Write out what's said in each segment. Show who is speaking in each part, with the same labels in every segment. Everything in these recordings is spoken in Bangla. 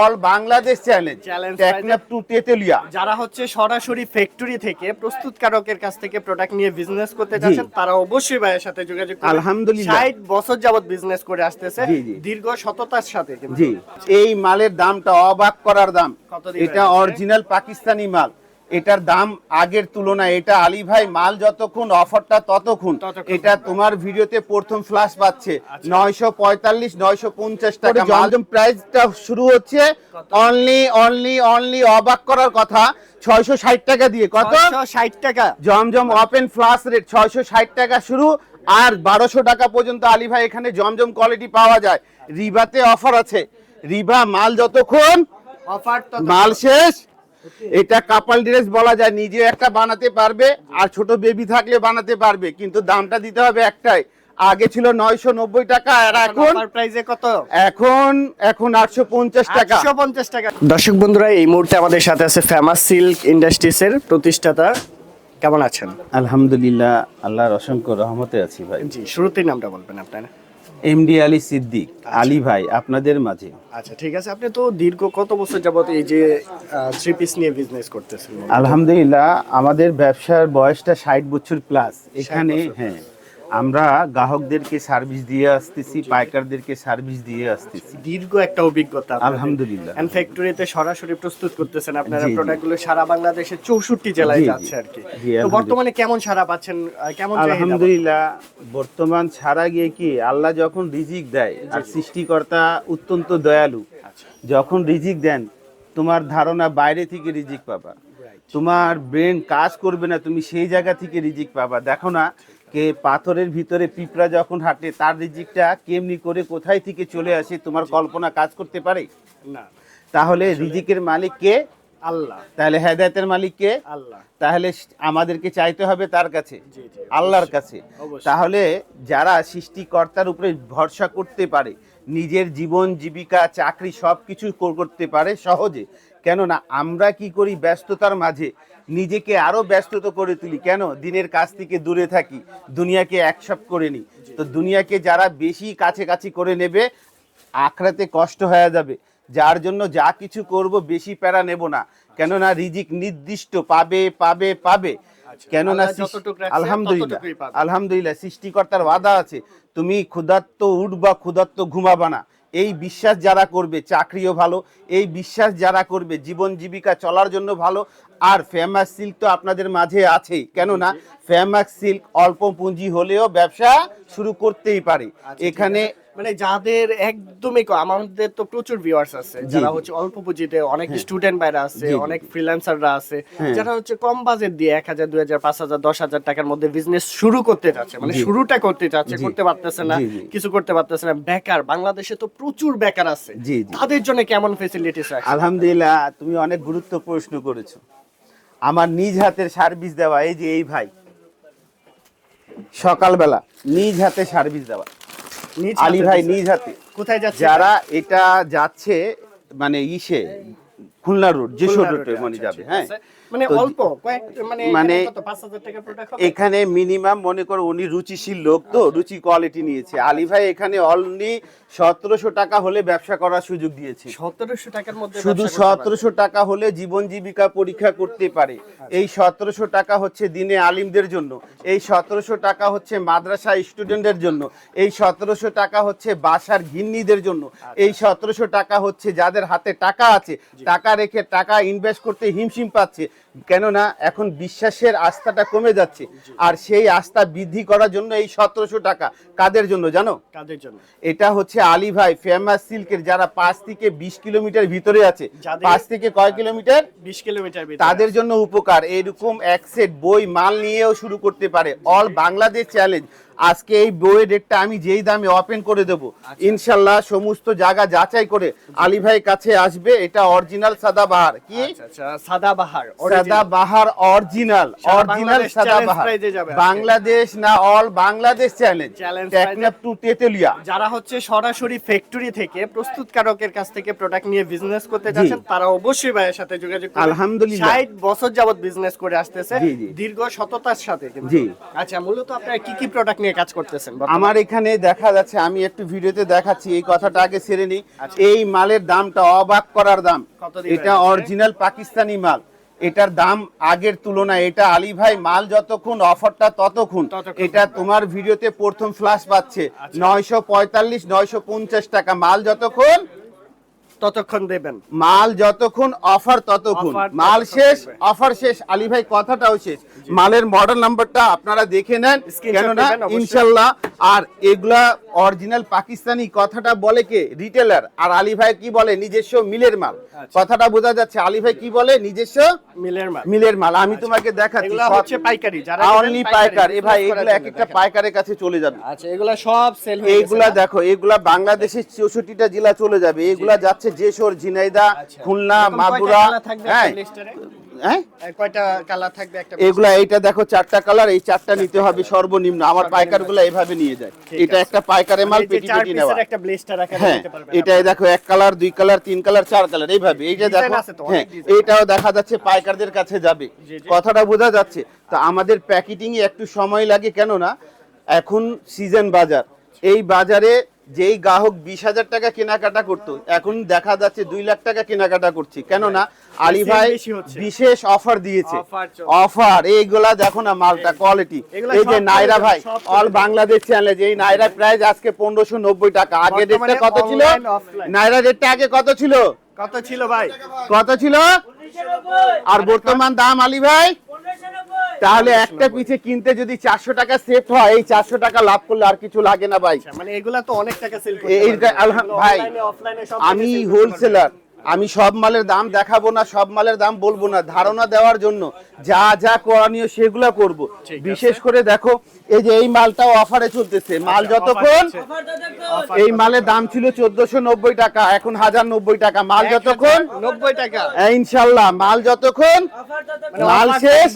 Speaker 1: All Bangladesh challenge. Teknaf to Tetulia
Speaker 2: যারা হচ্ছে সরাসরি ফ্যাক্টরি থেকে প্রস্তুতকারকের কাছ থেকে প্রোডাক্ট নিয়ে বিজনেস করতে যাচ্ছেন তারা অবশ্যই ভাইয়ের সাথে যোগাযোগ
Speaker 1: আলহামদুলিল্লাহ।
Speaker 2: ষাট বছর যাবত বিজনেস করে আসতেছে। দীর্ঘ সততার সাথে
Speaker 1: জি। এই মালের দামটা অবাক করার দাম। এটা অরিজিনাল পাকিস্তানি মাল। এটার দাম আগের তুলনায় এটা আলী ভাই মাল যতক্ষণ অফারটা ততক্ষণ। এটা তোমার ভিডিওতে প্রথম ফ্লাশ পাচ্ছে। নয়শো পঁয়তাল্লিশ নয়শো পঞ্চাশ টাকা জমজম প্রাইসটা শুরু হচ্ছে অনলি অনলি অনলি অবাক করার কথা ছয়শো ষাট টাকা দিয়ে। কত?
Speaker 2: ষাট টাকা।
Speaker 1: জমজম ওপেন ফ্লাশ রেট ছয়শো ষাট টাকা শুরু। আর বারোশো টাকা পর্যন্ত আলী ভাই এখানে জমজম কোয়ালিটি পাওয়া যায়। রিবাতে অফার আছে। রিবা মাল যতক্ষণ
Speaker 2: অফার
Speaker 1: মাল শেষ। এটা কাপাল ড্রেস বলা যায় নিজে একটা বানাতে পারবে আর ছোট বেবি থাকলে বানাতে পারবে কিন্তু দামটা দিতে হবে একটাই। আগে ছিল নয়শো নব্বই টাকা আর এখন
Speaker 2: প্রাইসে কত?
Speaker 1: এখন এখন আটশো পঞ্চাশ টাকা।
Speaker 2: পঞ্চাশ টাকা। দর্শক বন্ধুরা এই মুহূর্তে আমাদের সাথে আছে ফেমাস সিল্ক ইন্ডাস্ট্রিজের প্রতিষ্ঠাতা। কেমন আছেন?
Speaker 1: আলহামদুলিল্লাহ আল্লাহর অসংখ্য রহমতে আছি ভাই।
Speaker 2: জি শুরুতেই নামটা বলবেন আপনার।
Speaker 1: এমডি আলী সিদ্দিক আলী ভাই আপনাদের মাঝে।
Speaker 2: আচ্ছা ঠিক আছে। আপনি তো দীর্ঘ কত বছর যাবত এই যে থ্রি পিস নিয়ে বিজনেস করতেছেন?
Speaker 1: আলহামদুলিল্লাহ আমাদের ব্যবসার বয়সটা ষাট বছর প্লাস এখানে হ্যাঁ। আমরা গ্রাহকদেরকে সার্ভিস দিয়ে আসতেছি পাইকারদেরকে সার্ভিস দিয়ে আসতেছি।
Speaker 2: দীর্ঘ একটা অভিজ্ঞতা
Speaker 1: আলহামদুলিল্লাহ।
Speaker 2: এন্ড ফ্যাক্টরিতে সরাসরি প্রস্তুত করতেছেন আপনারা। প্রোডাক্টগুলো সারা বাংলাদেশের চৌষট্টি জেলায়
Speaker 1: জি, জি।
Speaker 2: যাচ্ছে আর কি। তো বর্তমানে কেমন সারা পাচ্ছেন কেমন?
Speaker 1: আলহামদুলিল্লাহ বর্তমান ছাড়া গিয়ে কি আল্লাহ যখন রিজিক দেয় আর সৃষ্টিকর্তা অত্যন্ত দয়ালু
Speaker 2: আচ্ছা।
Speaker 1: যখন রিজিক দেন তোমার ধারণা বাইরে থেকে রিজিক পাবা। তোমার ব্রেন কাজ করবে না তুমি সেই জায়গা থেকে রিজিক পাবা। দেখো না কে পাথরের ভিতরে পিঁপড়া যখন হাঁটে তার রিজিকটা কেমনি করে কোথায় থেকে চলে আসে তোমার কল্পনা কাজ করতে পারে?
Speaker 2: না।
Speaker 1: তাহলে রিজিকের মালিক কে?
Speaker 2: আল্লাহ।
Speaker 1: তাহলে হেদায়তের মালিক কে?
Speaker 2: আল্লাহ।
Speaker 1: তাহলে আমাদেরকে চাইতে হবে তার কাছে আল্লাহর কাছে। তাহলে যারা সৃষ্টিকর্তার উপরে ভরসা করতে পারে নিজের জীবন জীবিকা চাকরি সব কিছু করতে পারে সহজে কেননা আমরা কি করি ব্যস্ততার মাঝে? নিজেকে আরও ব্যস্ততা করে তুলি। কেন? দিনের কাছ থেকে দূরে থাকি। দুনিয়াকে একসব করে নিই। তো দুনিয়াকে যারা বেশি কাছাকাছি করে নেবে আখড়াতে কষ্ট হয়ে যাবে। যার জন্য যা কিছু করব বেশি প্যারা নেব না। কেননা রিজিক নির্দিষ্ট পাবে পাবে পাবে। কেননা
Speaker 2: যতটুকু রাখছে,
Speaker 1: আলহামদুলিল্লাহ। আলহামদুলিল্লাহ সৃষ্টিকর্তার ওয়াদা আছে। তুমি ক্ষুধার্ত উঠবা ক্ষুধার্ত ঘুমাবা না। এই বিশ্বাস যারা করবে, চাকরিও ভালো। এই বিশ্বাস যারা করবে, জীবন জীবিকা চলার জন্য ভালো। আর ফেমাস সিল্ক তো আপনাদের মাঝে আছেই। কেননা ফেমাস সিল্ক অল্প পুঁজি হলেও ব্যবসা শুরু করতেই পারে।
Speaker 2: আচ্ছা,
Speaker 1: এখানে
Speaker 2: মানে যাদের একদমই আমাদের তো প্রচুর ভিউয়ার্স আছে। যারা হচ্ছে অল্প পুঁজিতে অনেক স্টুডেন্ট বাইরে আছে। অনেক ফ্রিল্যান্সাররা আছে
Speaker 1: হ্যাঁ।
Speaker 2: যারা হচ্ছে কম বাজেট দিয়ে এক হাজার দুই হাজার পাঁচ হাজার দশ হাজার টাকার মধ্যে বিজনেস শুরু করতে যাচ্ছে মানে শুরুটা করতে চাচ্ছে করতে পারতেছে না। কিছু করতে পারতেছে না। বেকার বাংলাদেশে তো প্রচুর বেকার আছে। তাদের জন্য কেমন ফেসিলিটিস আছে?
Speaker 1: আলহামদুলিল্লাহ তুমি অনেক গুরুত্ব প্রশ্ন করেছ। আমার নিজ হাতের সার্ভিস দেওয়া এই যে এই ভাই। সকালবেলা নিজ হাতে সার্ভিস দেওয়া। আলী ভাই নিজ হাতে।
Speaker 2: কোথায় যাচ্ছে?
Speaker 1: যারা এটা যাচ্ছে মানে ইসে খুলনা রোড যেসব রোডে মানে
Speaker 2: আচ্ছা,
Speaker 1: যাবে হ্যাঁ?
Speaker 2: মানে অল্প মানে
Speaker 1: মানে এখানে মিনিমাম মনে করো উনি রুচিশীল লোক তো রুচি কোয়ালিটি নিয়েছে। আলী ভাই এখানে অনলি সতেরোশো টাকা হলে ব্যবসা করার সুযোগ দিয়েছে।
Speaker 2: সতেরোশো টাকার মধ্যে
Speaker 1: শুধু। সতেরোশো টাকা হলে জীবন জীবিকা পরীক্ষা করতে পারে। এই সতেরোশো টাকা হচ্ছে দিনে আলিমদের জন্য। এই সতেরোশো টাকা হচ্ছে মাদ্রাসা স্টুডেন্টদের জন্য। এই সতেরোশো টাকা হচ্ছে বাসার ঘিন্নিদের জন্য। এই সতেরোশো টাকা হচ্ছে যাদের হাতে টাকা আছে টাকা রেখে টাকা ইনভেস্ট করতে হিমশিম পাচ্ছে। কেননা এখন বিশ্বাসের আস্থাটা কমে যাচ্ছে। আর সেই আস্থা বৃদ্ধি করার জন্য এই সতেরোশো টাকা কাদের জন্য জানো?
Speaker 2: কাদের জন্য?
Speaker 1: এটা হচ্ছে আলী ভাই ফেমাস সিল্কের যারা পাঁচ থেকে বিশ কিলোমিটার ভিতরে আছে। পাঁচ থেকে কয় কিলোমিটার?
Speaker 2: বিশ কিলোমিটার
Speaker 1: তাদের জন্য উপকার। এরকম এক সেট বই মাল নিয়েও শুরু করতে পারে। অল বাংলাদেশ চ্যালেঞ্জ আজকে এই বইয়ের রেটটা আমি যেই দামে ওপেন করে দেব। ইনশাল্লাহ সমস্ত জায়গা যাচাই করে আলী ভাই কাছে আসবে। এটা অরিজিনাল সাদাবাহার। কি?
Speaker 2: আচ্ছা আচ্ছা সাদাবাহার
Speaker 1: সাদাবাহার অরিজিনাল অরিজিনাল সাদাবাহার।
Speaker 2: যাবে আজকে।
Speaker 1: বাংলাদেশ না all Bangladesh challenge Teknaf to Tetulia.
Speaker 2: যারা হচ্ছে সরাসরি ফ্যাক্টরি থেকে প্রস্তুতকারকের কাছ থেকে প্রোডাক্ট নিয়ে বিজনেস করতে যাচ্ছেন তারা অবশ্যই ভাইয়ের সাথে যোগাযোগ করবেন
Speaker 1: আলহামদুলিল্লাহ।
Speaker 2: ষাট বছর যাবত বিজনেস করে আসতেছে। দীর্ঘ সততার সাথে
Speaker 1: জি।
Speaker 2: আচ্ছা মূলত আপনারা কি কি প্রোডাক্ট নিয়ে কাজ করতেছেন
Speaker 1: আমার এখানে দেখা যাচ্ছে আমি একটু ভিডিওতে দেখাচ্ছি এই কথাটা আগে সেরে নিই।
Speaker 2: আচ্ছা।
Speaker 1: এই মালের দামটা অবাক করার দাম। এটা অরিজিনাল পাকিস্তানি মাল। এটার দাম আগের তুলনায় এটা আলী ভাই মাল যতক্ষণ অফারটা ততক্ষণ।
Speaker 2: ততক্ষণ।
Speaker 1: এটা তোমার ভিডিওতে প্রথম ফ্লাশ পাচ্ছে। নয়শো পঁয়তাল্লিশ নয়শো পঞ্চাশ টাকা। মাল যতক্ষণ
Speaker 2: ততক্ষণ দেবেন।
Speaker 1: মাল যতক্ষণ অফার ততক্ষণ। মাল শেষ অফার শেষ। আলী ভাই কথাটাও শেষ। মালের মডেল নাম্বারটা আপনারা দেখে নেন। কেননা ইনশাল্লাহ আর এগুলা অরিজিনাল পাকিস্তানি কথাটা বলে কে? রিটেলার আর আলী ভাই কি বলে? নিজস্ব মিলের মাল।
Speaker 2: আচ্ছা।
Speaker 1: কথাটা বোঝা যাচ্ছে। আলী ভাই কি বলে? নিজস্ব
Speaker 2: মিলের মাল।
Speaker 1: মিলের মাল। আমি তোমাকে দেখাচ্ছি
Speaker 2: এগুলা হচ্ছে পাইকারি। যারা
Speaker 1: অনলি পাইকার। এ ভাই এগুলা এক একটা পাইকারের কাছে চলে যাবে।
Speaker 2: আচ্ছা এগুলা সব সেল হয়ে না?
Speaker 1: দেখো এগুলা বাংলাদেশের চৌষট্টিটা জেলা চলে যাবে। এগুলা যাচ্ছে যেশোর ঝিনাইদা
Speaker 2: আচ্ছা।
Speaker 1: খুলনা মাগুরা হ্যাঁ? হ্যাঁ? এগুলা এইটা দেখো চারটা কালার এই চারটা নিতে হবে সর্বনিম্ন। আমার পাইকারগুলা নিয়ে যায়। এটা একটা পাইকারে মাল পেটি পেটি নেওয়া। হ্যাঁ। দেখো এক কালার দুই কালার তিন কালার চার কালার এইভাবে। এইটা দেখো হ্যাঁ। এইটাও দেখা যাচ্ছে পাইকারদের কাছে যাবে। কথাটা বোঝা যাচ্ছে। তো আমাদের প্যাকেটিং একটু সময় লাগে কেননা এখন সিজন বাজার। এই বাজারে যেই গ্রাহক বিশ হাজার টাকা কেনাকাটা করতো এখন দেখা যাচ্ছে দুই লাখ টাকা কেনাকাটা করছে। কেননা আলী ভাই বিশেষ অফার দিয়েছে। অফার এইগুলা দেখো না মালটা কোয়ালিটি এই যে নাইরা ভাই অল। বাংলাদেশ চ্যানেল এই নাইরা প্রাইস আজকে পনেরোশো নব্বই টাকা। আগে রেটটা কত ছিল? নাইরা রেটটা আগে কত ছিল?
Speaker 2: কত ছিল ভাই?
Speaker 1: কত ছিল? আর বর্তমান দাম আলী ভাই? তাহলে একটা পিছে কিনতে যদি চারশো টাকা সেফ হয় এই চারশো টাকা লাভ করলে আর কিছু লাগে না ভাই।
Speaker 2: মানে এগুলা তো অনেক টাকা সেল
Speaker 1: ভাই, আমি হোলসেলার আমি সব মালের দাম দেখাবো না সব মালের দাম বলব না। ধারণা দেওয়ার জন্য যা যা করণীয় সেগুলো করব। বিশেষ করে দেখো এই যে এই মালটাও অফারে চলতেছে। মাল
Speaker 2: আচ্ছা,
Speaker 1: যতক্ষণ এই মালের দাম ছিল চোদ্দশো নব্বই টাকা এখন হাজার নব্বই টাকা। মাল যতক্ষণ
Speaker 2: নব্বই টাকা।
Speaker 1: ইনশাল্লাহ মাল যতক্ষণ
Speaker 2: মানে
Speaker 1: মাল শেষ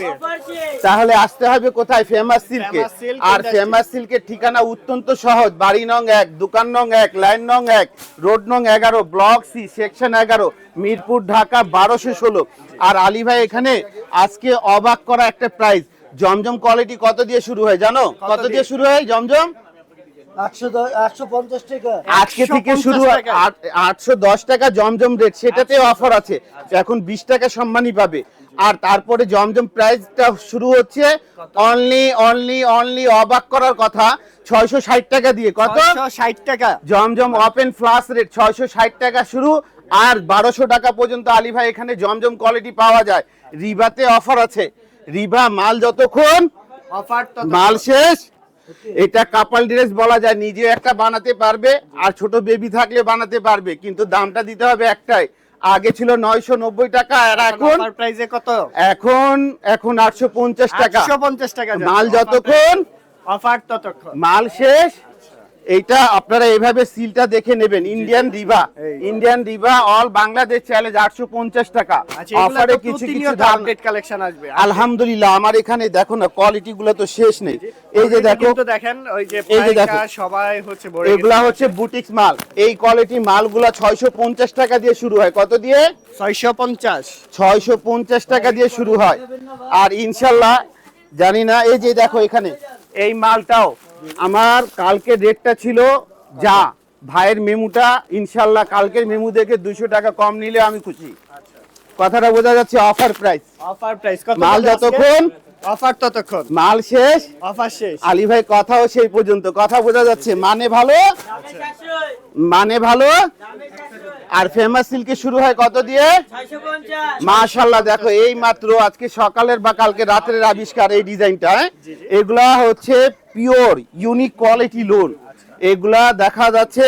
Speaker 1: তাহলে আসতে হবে কোথায়? ফেমাস সিল্কে। আর ফেমাস সিল্কের ঠিকানা অত্যন্ত সহজ। বাড়ি নং এক দোকান নং এক লাইন নং এক রোড নং এগারো ব্লক সি সেকশন এগারো। মিরপুর ঢাকা বারোশো ষোলো। আর আলী ভাই এখানে আজকে অবাক করা একটা প্রাইস জমজম কোয়ালিটি কত দিয়ে শুরু হয় জানো? কত দিয়ে? শুরু হয় জমজম?
Speaker 3: একশো দ- একশো পঞ্চাশ টাকা।
Speaker 1: আজকে থেকে শুরু আটশো দশ টাকা জমজম রেট সেটাতে অফার আছে। এখন বিশ টাকা সম্মানই পাবে। আর তারপরে জমজম প্রাইসটা শুরু হচ্ছে অনলি অনলি অনলি অবাক করার কথা। ছয়শো ষাট টাকা দিয়ে। কত?
Speaker 2: ষাট টাকা।
Speaker 1: জমজম ওপেন ফ্লাস রেট ছয়শো ষাট টাকা শুরু। আর বারোশো টাকা পর্যন্ত আলী ভাই এখানে জমজম কোয়ালিটি পাওয়া যায়। রিবাতে অফার আছে। রিবা মাল যতক্ষণ
Speaker 2: অফার
Speaker 1: মাল শেষ। এটা কাপাল ড্রেস বলা যায়। নিজে একটা বানাতে পারবে আর ছোট বেবি থাকলে বানাতে পারবে। কিন্তু দামটা দিতে হবে একটাই। আগে ছিল নয়শো নব্বই টাকা আর এখন
Speaker 2: প্রাইসে কত?
Speaker 1: এখন এখন আটশো পঞ্চাশ টাকা।
Speaker 2: 850 টাকা
Speaker 1: মাল যতক্ষণ
Speaker 2: অফার ততক্ষণ।
Speaker 1: মাল শেষ এইটা আপনারা এইভাবে সিলটা দেখে নেবেন। Indian Riva Indian Riva all Bangladesh challenge আটশো পঞ্চাশ টাকা।
Speaker 2: আচ্ছা
Speaker 1: অফারে কিছু কিছু
Speaker 2: আপডেট কালেকশন আসবে।
Speaker 1: আলহামদুলিল্লাহ আমার এখানে দেখো না কোয়ালিটি গুলো তো শেষ নেই। এই যে দেখো
Speaker 2: দেখেন ওই যে
Speaker 1: এই যে দেখো।
Speaker 2: সবাই হচ্ছে
Speaker 1: এগুলা হচ্ছে বুটিক্স মাল। এই কোয়ালিটি মালগুলা ছয়শো পঞ্চাশ টাকা দিয়ে শুরু হয়। কত দিয়ে?
Speaker 2: ছয়শো পঞ্চাশ।
Speaker 1: ছয়শো পঞ্চাশ টাকা দিয়ে শুরু হয়। আর ইনশাল্লাহ জানি না এই যে দেখো এখানে। এই মালটাও আমার কালকে রেটটা ছিল যা। ভাইয়ের মেমুটা ইনশাল্লাহ কালকের মেমু দেখে দুশো টাকা কম নিলে আমি খুশি। কথাটা বোঝা যাচ্ছে অফার প্রাইস
Speaker 2: অফার প্রাইস
Speaker 1: মাল যতক্ষণ?
Speaker 2: অফার ততক্ষণ।
Speaker 1: মাল শেষ?
Speaker 2: অফার শেষ।
Speaker 1: আলী ভাই কথাও সেই পর্যন্ত। কথা বোঝা যাচ্ছে। মানে ভালো? মানে ভালো? আর ফেমাস সিল্কে শুরু হয় কত দিয়ে? মাশাল্লাহ দেখো এই মাত্র আজকে সকালের বা কালকে রাতের আবিষ্কার এই ডিজাইনটা হ্যাঁ? এগুলা হচ্ছে পিওর ইউনিক কোয়ালিটি লোন এগুলা দেখা যাচ্ছে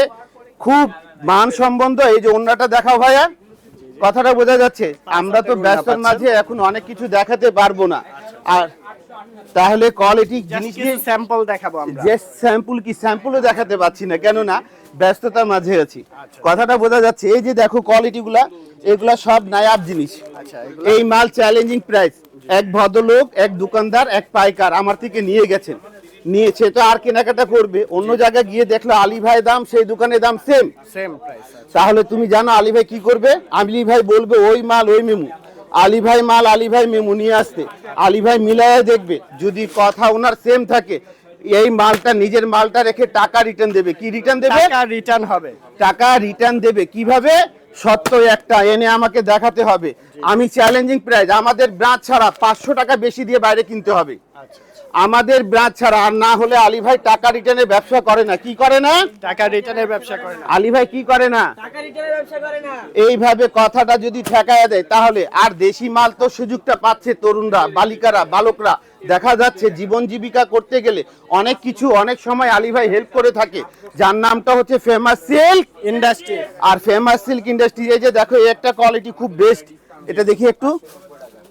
Speaker 1: খুব মান সম্বন্ধ এই যে অন্যটা দেখাও ভাইয়া কথাটা বোঝা যাচ্ছে। আমরা তো ব্যস্তর মাঝে এখন অনেক কিছু দেখাতে পারব না। আর তাহলে কোয়ালিটি জিনিস
Speaker 2: স্যাম্পল দেখাবো আমরা।
Speaker 1: যে স্যাম্পল কি স্যাম্পলও দেখাতে পাচ্ছি না কেননা ব্যস্ততার মাঝে আছি। কথাটা বোঝা যাচ্ছে। এই যে দেখো কোয়ালিটি গুলা এগুলা সব নায়াব জিনিস।
Speaker 2: আচ্ছা
Speaker 1: এই মাল চ্যালেঞ্জিং প্রাইস এক ভদ্রলোক এক দোকানদার এক পাইকার আমার থেকে নিয়ে গেছেন। নিয়েছে তো আর কেনাকাটা করবে। অন্য জায়গায় গিয়ে দেখল আলী ভাই দাম সেই দোকানে দাম সেম
Speaker 2: সেম প্রাইস
Speaker 1: তাহলে তুমি জানো আলী ভাই কি করবে? আলী ভাই বলবে ওই মাল ওই মেমু। আলী ভাই মাল আলী ভাই মেমু নিয়ে আসতে। আলী ভাই মিলাইয়া দেখবে যদি কথা ওনার সেম থাকে এই মালটা নিজের মালটা রেখে টাকা রিটার্ন দেবে। কি রিটার্ন দেবে?
Speaker 2: টাকা রিটার্ন হবে।
Speaker 1: টাকা রিটার্ন দেবে। কীভাবে? সত্য একটা এনে আমাকে দেখাতে হবে। আমি চ্যালেঞ্জিং প্রাইস আমাদের ব্রাঞ্চ ছাড়া পাঁচশো টাকা বেশি দিয়ে বাইরে কিনতে হবে।
Speaker 2: আচ্ছা।
Speaker 1: আমাদের ব্রাঞ্চ ছাড়া আর না হলে আলী ভাই টাকা রিটার্নের ব্যবসা করে না। কি করে না?
Speaker 2: টাকা রিটার্নের ব্যবসা করে না।
Speaker 1: আলী ভাই কি করে না? টাকা রিটার্নের ব্যবসা করে না। এইভাবে কথাটা যদি ঠেকায় দেয় তাহলে আর দেশি মাল তো সুযোগটা পাচ্ছে তরুণরা বালিকারা বালকরা। দেখা যাচ্ছে জীবন জীবিকা করতে গেলে অনেক কিছু অনেক সময় আলী ভাই হেল্প করে থাকে। যার নামটা হচ্ছে ফেমাস সিল্ক
Speaker 2: ইন্ডাস্ট্রি
Speaker 1: আর ফেমাস সিল্ক ইন্ডাস্ট্রি এই যে দেখো এই একটা কোয়ালিটি খুব বেস্ট এটা দেখি একটু।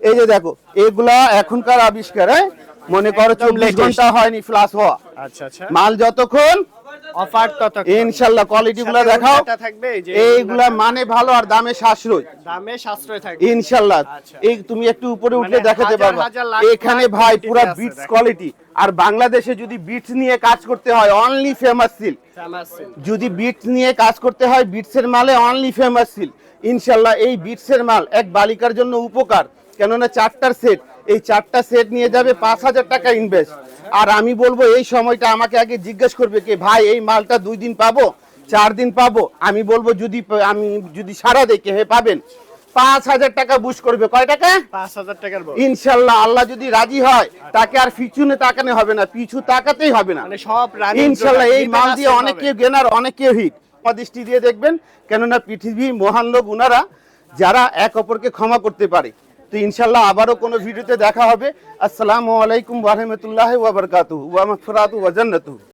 Speaker 1: এই যে দেখো এগুলা এখনকার আবিষ্কার হ্যাঁ? মনে করো চব্বিশ ঘণ্টা হয়নি ফ্লাশ হওয়া।
Speaker 2: আচ্ছা আচ্ছা।
Speaker 1: মাল যতক্ষণ
Speaker 2: অফার তত
Speaker 1: দেখাও। এইগুলা মানে ভালো আর দামে সাশ্রয়।
Speaker 2: দামে সাশ্রয় থাকবে।
Speaker 1: ইনশাল্লাহ। এই তুমি একটু উপরে উঠলে দেখাতে
Speaker 2: হাজার
Speaker 1: পারবা।
Speaker 2: হাজার লাখ
Speaker 1: এখানে ভাই পুরো বিটস কোয়ালিটি আর বাংলাদেশে যদি বিটস নিয়ে কাজ করতে হয় অনলি ফেমাস
Speaker 2: ফেমাস
Speaker 1: যদি বিটস নিয়ে কাজ করতে হয় বিটসের মালে অনলি ফেমাস সিল ইনশাল্লাহ এই বিটসের মাল এক বালিকার জন্য উপকার। কেননা চারটার সেট এই চারটা সেট নিয়ে যাবে পাঁচ হাজার টাকা ইনভেস্ট আর আমি বলব এই সময়টা আমাকে আগে জিজ্ঞেস করবে কি ভাই এই মালটা দুই দিন পাবো? চার দিন পাবো? আমি বলব যদি আমি যদি সারা দেখে হে পাবেন? পাঁচ হাজার টাকা বুশ করবে। কয় টাকা?
Speaker 2: পাঁচ হাজার টাকার
Speaker 1: ইনশাল্লাহ আল্লাহ যদি রাজি হয় তাকে আর পিছনে তাকানো হবে না। পিছু তাকাতেই হবে না।
Speaker 2: মানে সব
Speaker 1: ইনশাল্লাহ এই মাল দিয়ে অনেকে গেনার অনেকে হিট দৃষ্টি দিয়ে দেখবেন কেননা পৃথিবী মহান লোক উনারা যারা এক অপরকে ক্ষমা করতে পারে। তো ইনশাল্লাহ আবারও কোনো ভিডিওতে দেখা হবে। আসসালামু আলাইকুম ওয়া বারাকাতুহু ওয়া মাগফিরাতু ওয়া জান্নাতুহু।